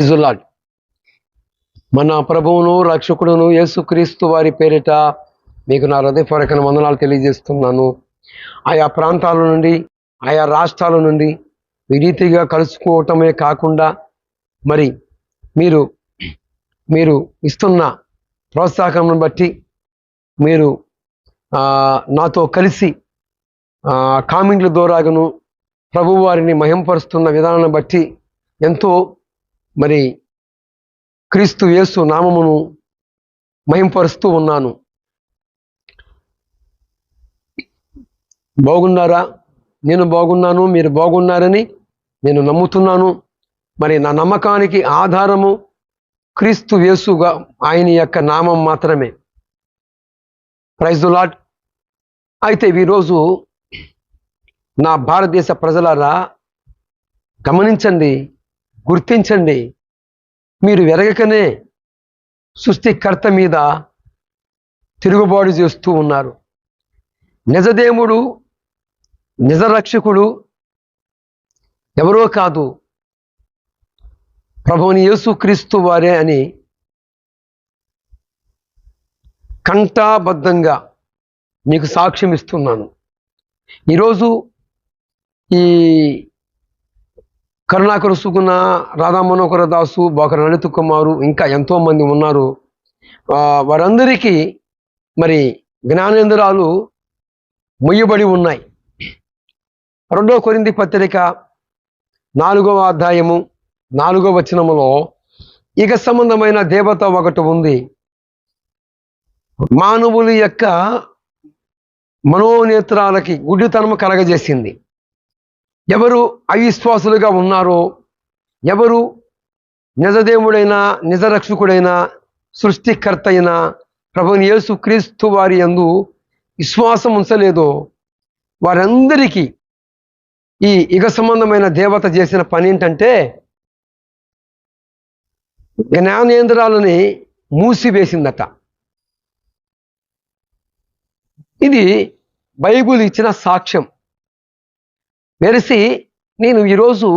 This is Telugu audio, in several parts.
ఇజులాడ్ మన ప్రభువును రక్షకుడును యేసుక్రీస్తు వారి పేరిట మీకు నా హృదయపూర్వక వందనాలు తెలియజేస్తున్నాను. ఆయా ప్రాంతాల నుండి ఆయా రాష్ట్రాల నుండి విరీతిగా కలుసుకోవటమే కాకుండా మరి మీరు మీరు ఇస్తున్న ప్రోత్సాహం బట్టి మీరు నాతో కలిసి కామెంట్ల ద్వారాగను ప్రభువారిని మహింపరుస్తున్న విధానాన్ని బట్టి ఎంతో మరి క్రీస్తు యేసు నామమును మహింపరుస్తూ ఉన్నాను. బాగున్నారా? నేను బాగున్నాను మీరు బాగున్నారని నేను నమ్ముతున్నాను. మరి నా నమ్మకానికి ఆధారము క్రీస్తు యేసుగా ఆయన యొక్క నామం మాత్రమే. ప్రైజ్ దు లాట్ అయితే ఈరోజు నా భారతదేశ ప్రజలారా గమనించండి గుర్తించండి. మీరు వెరగకనే సృష్టికర్త మీద తిరుగుబాటు చేస్తూ ఉన్నారు. నిజదేవుడు నిజరక్షకుడు ఎవరో కాదు. ప్రభువుని యేసుక్రీస్తు వారే అని కంఠాబద్ధంగా మీకు సాక్ష్యం ఇస్తున్నాను ఈరోజు ఈ కరుణాకర సుగుణ రాధా మనోహర దాసు బోకర లలిత కుమారు ఇంకా ఎంతో మంది ఉన్నారు. వారందరికీ మరి జ్ఞానేంద్రాలు మొయ్యబడి ఉన్నాయి. రెండో కొరింది పత్రిక నాలుగవ అధ్యాయము నాలుగవ వచనములో ఇక సంబంధమైన దేవత ఒకటి ఉంది. మానవుల యొక్క మనోనేత్రాలకి గుడ్డితనము కలగజేసింది. ఎవరు అవిశ్వాసులుగా ఉన్నారో ఎవరు నిజదేవుడైన నిజరక్షకుడైన సృష్టికర్త అయిన ప్రభుని యేసు క్రీస్తు వారి అందు విశ్వాసం ఉంచలేదో వారందరికీ ఈ యుగ సంబంధమైన దేవత చేసిన పని ఏంటంటే జ్ఞానేంద్రాలని మూసివేసిందట. ఇది బైబుల్ ఇచ్చిన సాక్ష్యం. మెరిసి నేను ఈరోజు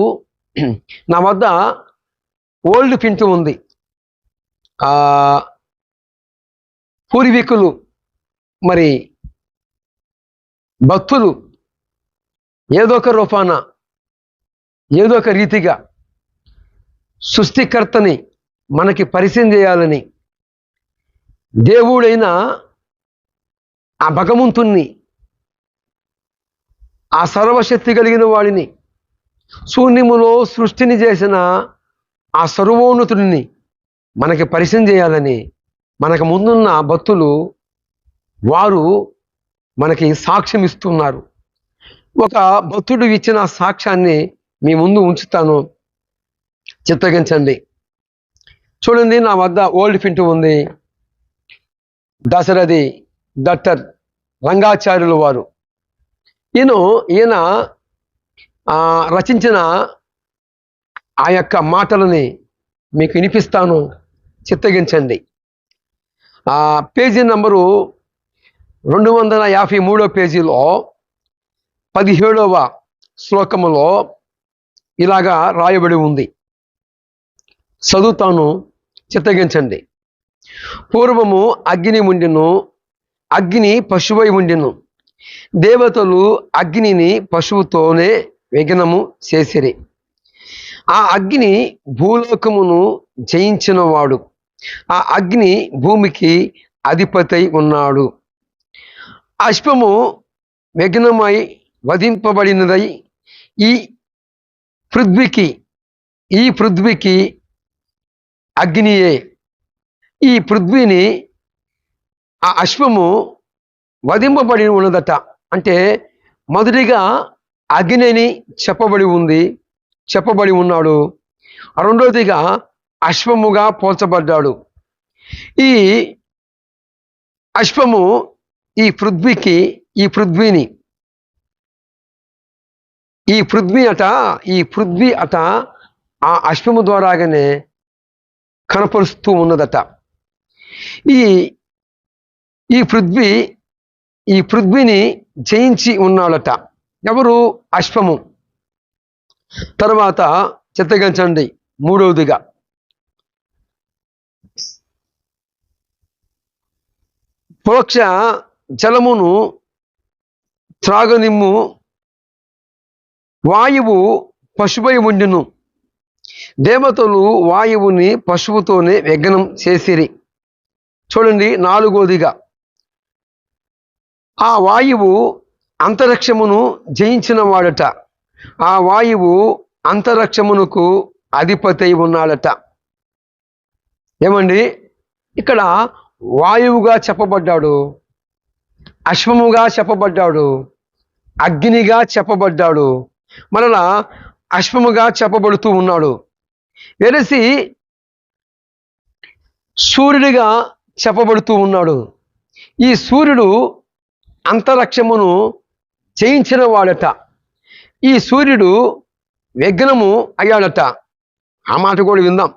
నా వద్ద ఓల్డ్ పింటు ఉంది. పూర్వీకులు మరి భక్తులు ఏదో ఒక రూపాన ఏదో ఒక రీతిగా సృష్టికర్తని మనకి పరిచయం చేయాలని దేవుడైన ఆ భగవంతుణ్ణి ఆ సర్వశక్తి కలిగిన వాడిని. శూన్యములో సృష్టిని చేసిన ఆ సర్వోన్నతుడిని మనకి పరిచయం చేయాలని మనకు ముందున్న భక్తులు వారు మనకి సాక్ష్యం ఇస్తున్నారు. ఒక భక్తుడు ఇచ్చిన సాక్ష్యాన్ని మీ ముందు ఉంచుతాను. చిత్తగించండి. చూడండి నా వద్ద ఓల్డ్ ఫింటు ఉంది. దశరథి డాక్టర్ రంగాచార్యులు వారు. ఈయన ఈయన రచించిన ఆ యొక్క మాటలని మీకు వినిపిస్తాను. చిత్తగించండి. ఆ పేజీ నంబరు రెండు వందల యాభై మూడో పేజీలో పదిహేడవ శ్లోకములో ఇలాగా రాయబడి ఉంది. చదువుతాను చిత్తగించండి. పూర్వము అగ్ని ఉండిను అగ్ని పశువై ఉండిను. దేవతలు అగ్నిని పశువుతోనే విఘ్నము చేసిరి. ఆ అగ్ని భూలోకమును జయించినవాడు. ఆ అగ్ని భూమికి అధిపతి ఉన్నాడు. అశ్వము విఘ్నమై వధింపబడినదై ఈ పృథ్వీకి ఈ పృథ్వీకి అగ్నియే. ఈ పృథ్వీని ఆ అశ్వము వధింపబడి ఉన్నదట. అంటే మొదటిగా అగ్నిని చెప్పబడి ఉంది చెప్పబడి ఉన్నాడు. రెండోదిగా అశ్వముగా పోల్చబడ్డాడు. ఈ అశ్వము ఈ పృథ్వీకి ఈ పృథ్వీని ఈ పృథ్వీ అట ఈ పృథ్వీ అట ఆ అశ్వము ద్వారాగానే కనపరుస్తూ ఉన్నదట. ఈ ఈ పృథ్వీ ఈ పృథ్వీని జయించి ఉన్నాడట. ఎవరు? అశ్వము. తర్వాత చిత్తగించండి మూడవదిగా. పోక్ష జలమును త్రాగనిమ్ము వాయువు పశుపై ఉండును. దేవతలు వాయువుని పశువుతోనే వ్యగ్నం చేసిరి. చూడండి నాలుగోదిగా ఆ వాయువు అంతరిక్షమును జయించిన వాడట ఆ వాయువు అంతరిక్షమునకు అధిపతి ఉన్నాడట. ఏమండి? ఇక్కడ వాయువుగా చెప్పబడ్డాడు. అశ్వముగా చెప్పబడ్డాడు. అగ్నిగా చెప్పబడ్డాడు. మరలా అశ్వముగా చెప్పబడుతూ ఉన్నాడు. వెరసి సూర్యుడిగా చెప్పబడుతూ ఉన్నాడు. ఈ సూర్యుడు అంతరిక్షమును చేయించిన వాడట ఈ సూర్యుడు విఘ్నము అయ్యాడట. ఆ మాట కూడా విందాం.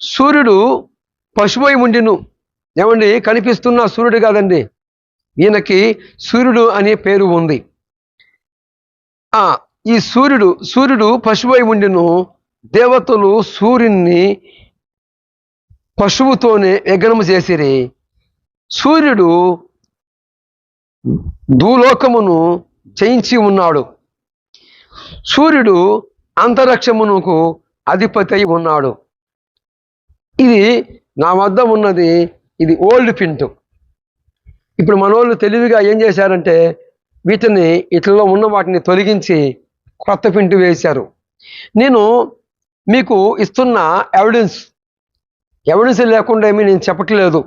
సూర్యుడు పశువై ఉండిను. ఏమండి? కనిపిస్తున్న సూర్యుడు కాదండి. ఈయనకి సూర్యుడు అనే పేరు ఉంది. ఆ ఈ సూర్యుడు సూర్యుడు పశువై ఉండిను. దేవతలు సూర్యుని పశువుతోనే విఘ్నము చేసిరి. సూర్యుడు భూలోకమును చేయించి ఉన్నాడు. సూర్యుడు అంతరిక్షమునకు అధిపతి అయి ఉన్నాడు. ఇది నా వద్ద ఉన్నది ఇది ఓల్డ్ పింటు ఇప్పుడు మనోళ్ళు తెలివిగా ఏం చేశారంటే వీటిని ఇట్లలో ఉన్న వాటిని తొలగించి కొత్త పింటు వేశారు. నేను మీకు ఇస్తున్న ఎవిడెన్స్ ఎవిడెన్స్ లేకుండా ఏమీ నేను చెప్పట్లేదు.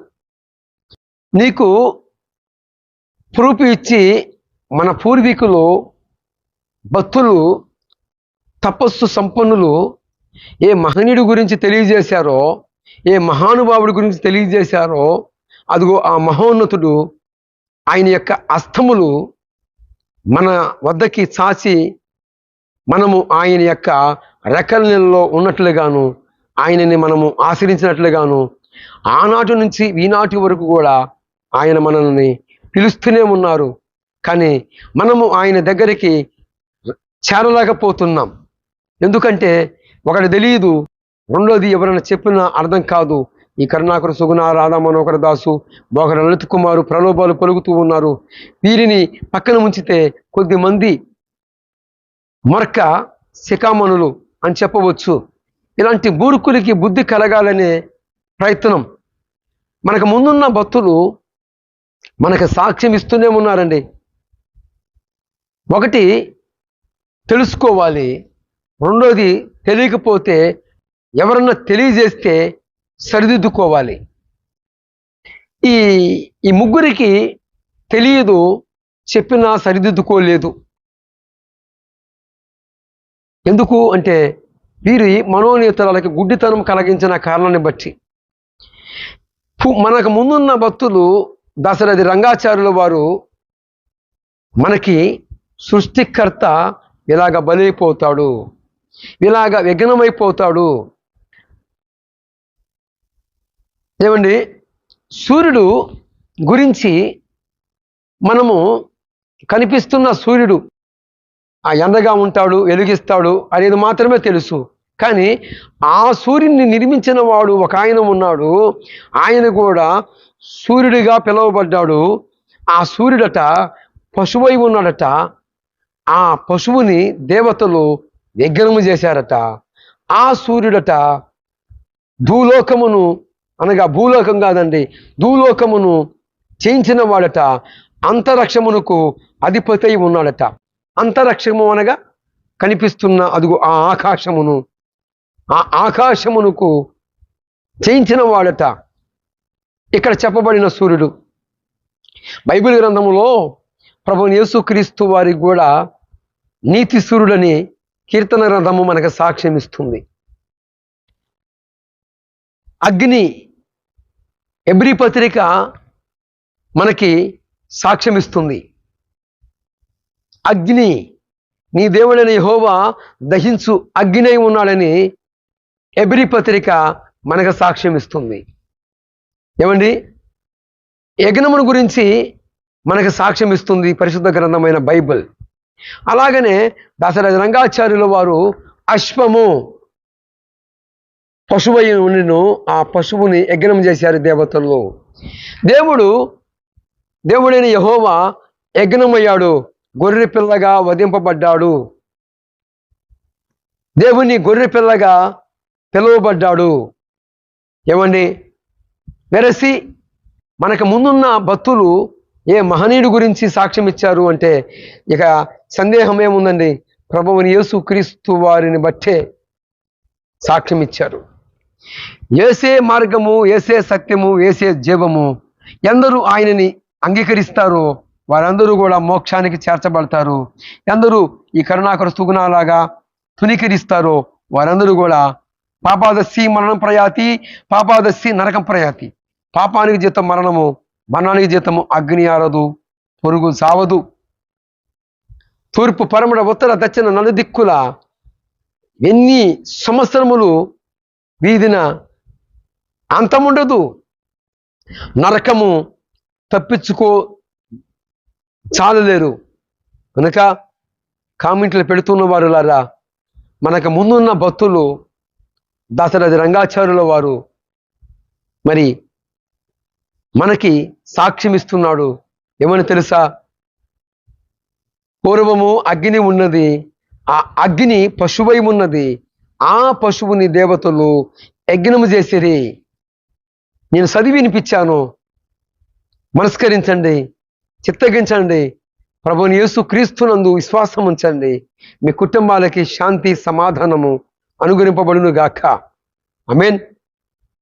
నీకు ప్రూఫ్ ఇచ్చి మన పూర్వీకులు భక్తులు తపస్సు సంపన్నులు ఏ మహనీయుడి గురించి తెలియజేశారో ఏ మహానుభావుడి గురించి తెలియజేశారో అదిగో ఆ మహోన్నతుడు ఆయన యొక్క అస్తములు మన వద్దకి చాచి మనము ఆయన యొక్క రెక్కల నెలలో ఉన్నట్లుగాను ఆయనని మనము ఆశ్రయించినట్లుగాను ఆనాటి నుంచి ఈనాటి వరకు కూడా ఆయన మనల్ని పిలుస్తూనే ఉన్నారు. కానీ మనము ఆయన దగ్గరికి చేరలేకపోతున్నాం. ఎందుకంటే ఒకటి తెలియదు రెండోది ఎవరైనా చెప్పినా అర్థం కాదు. ఈ కరుణాకర సుగుణ రాధా మనోహర దాసు ఒకరు లలిత్ కుమారు ప్రలోభాలు పలుకుతూ ఉన్నారు. వీరిని పక్కన ఉంచితే కొద్ది మంది శిఖామణులు అని చెప్పవచ్చు. ఇలాంటి మూర్ఖులకి బుద్ధి కలగాలనే ప్రయత్నం. మనకు ముందున్న భక్తులు మనకు సాక్ష్యం ఇస్తూనే ఉన్నారండి. ఒకటి తెలుసుకోవాలి. రెండోది తెలియకపోతే ఎవరన్నా తెలియజేస్తే సరిదిద్దుకోవాలి. ఈ ఈ ముగ్గురికి తెలియదు చెప్పినా సరిదిద్దుకోలేదు. ఎందుకు అంటే వీరి మనోనేతరాలకి గుడ్డితనం కలిగించిన కారణాన్ని బట్టి. మనకు ముందున్న భక్తులు దశరథి రంగాచార్యుల వారు మనకి సృష్టికర్త ఇలాగ బలైపోతాడు ఇలాగ విఘ్నమైపోతాడు. ఏమండి? సూర్యుడు గురించి మనము కనిపిస్తున్న సూర్యుడు ఆ ఎండగా ఉంటాడు వెలిగిస్తాడు అనేది మాత్రమే తెలుసు. కానీ ఆ సూర్యుని నిర్మించిన వాడు ఒక ఆయన ఉన్నాడు. ఆయన కూడా సూర్యుడిగా పిలువబడ్డాడు. ఆ సూర్యుడట పశువై ఉన్నాడట. ఆ పశువుని దేవతలు విఘ్నము చేశారట. ఆ సూర్యుడట భూలోకమును అనగా భూలోకం కాదండి భూలోకమును చేయించిన వాడట. అంతరిక్షమునకు అధిపతి ఉన్నాడట. అంతరిక్షము అనగా కనిపిస్తున్న అదుగు ఆ ఆకాశమును. ఆ ఆకాశమునకు చేయించిన వాడట. ఇక్కడ చెప్పబడిన సూర్యుడు. బైబిల్ గ్రంథంలో ప్రభు యేసుక్రీస్తు వారికి కూడా నీతి సూర్యుడని కీర్తన గ్రంథము మనకు సాక్ష్యం ఇస్తుంది. అగ్ని ఎబ్రి పత్రిక మనకి సాక్ష్యం ఇస్తుంది. అగ్ని నీ దేవుడైన యహోవా దహించు అగ్ని ఉన్నాడని ఎబ్రి పత్రిక మనకు సాక్ష్యం ఇస్తుంది. ఏమండి? యజ్ఞమును గురించి మనకు సాక్ష్యం ఇస్తుంది పరిశుద్ధ గ్రంథమైన బైబిల్. అలాగనే దశరథ రంగాచార్యుల వారు అశ్వము పశువును ఆ పశువుని యజ్ఞం చేశారు దేవతలు. దేవుడు దేవుడైన యహోవా యజ్ఞమయ్యాడు గొర్రె పిల్లగా వధింపబడ్డాడు. దేవుని గొర్రె పిల్లగా పిలువబడ్డాడు. ఏమండి? వెరసి మనకు ముందున్న భక్తులు ఏ మహనీయుడి గురించి సాక్ష్యం ఇచ్చారు అంటే ఇక సందేహం ఏముందండి? ప్రభువుని యేసు క్రీస్తు వారిని బట్టే సాక్ష్యం ఇచ్చారు. ఏసే మార్గము ఏసే సత్యము ఏసే జీవము ఎందరూ ఆయనని అంగీకరిస్తారో వారందరూ కూడా మోక్షానికి చేర్చబడతారు. ఎందరూ ఈ కరుణాకర సుగుణాలాగా తునికరిస్తారో వారందరూ కూడా పాపాదస్సి మరణం ప్రయాతి పాపాదస్సి నరకం ప్రయాతి. పాపానికి జీతం మరణము మరణానికి జీతము అగ్ని ఆరదు పొరుగు సావదు. తూర్పు పరమడ ఉత్తర దక్షిణ నలుదిక్కుల ఎన్ని సంవత్సరములు వీధిన అంతముండదు. నరకము తప్పించుకో చాలలేరు. కనుక కామెంట్లు పెడుతున్న వారులారా మనకు ముందున్న భక్తులు దాసరథి రంగాచార్యుల వారు మరి మనకి సాక్ష్యం ఇస్తున్నాడు. ఏమని తెలుసా? పూర్వము అగ్ని ఉన్నది. ఆ అగ్ని పశువై ఉన్నది. ఆ పశువుని దేవతలు యజ్ఞము చేసిరి. నేను చదివి వినిపించాను. మనస్కరించండి. చిత్తగించండి. ప్రభుని యేసు క్రీస్తునందు విశ్వాసం ఉంచండి మీ కుటుంబాలకి శాంతి సమాధానము అనుగ్రహింపబడును గాక అమేన్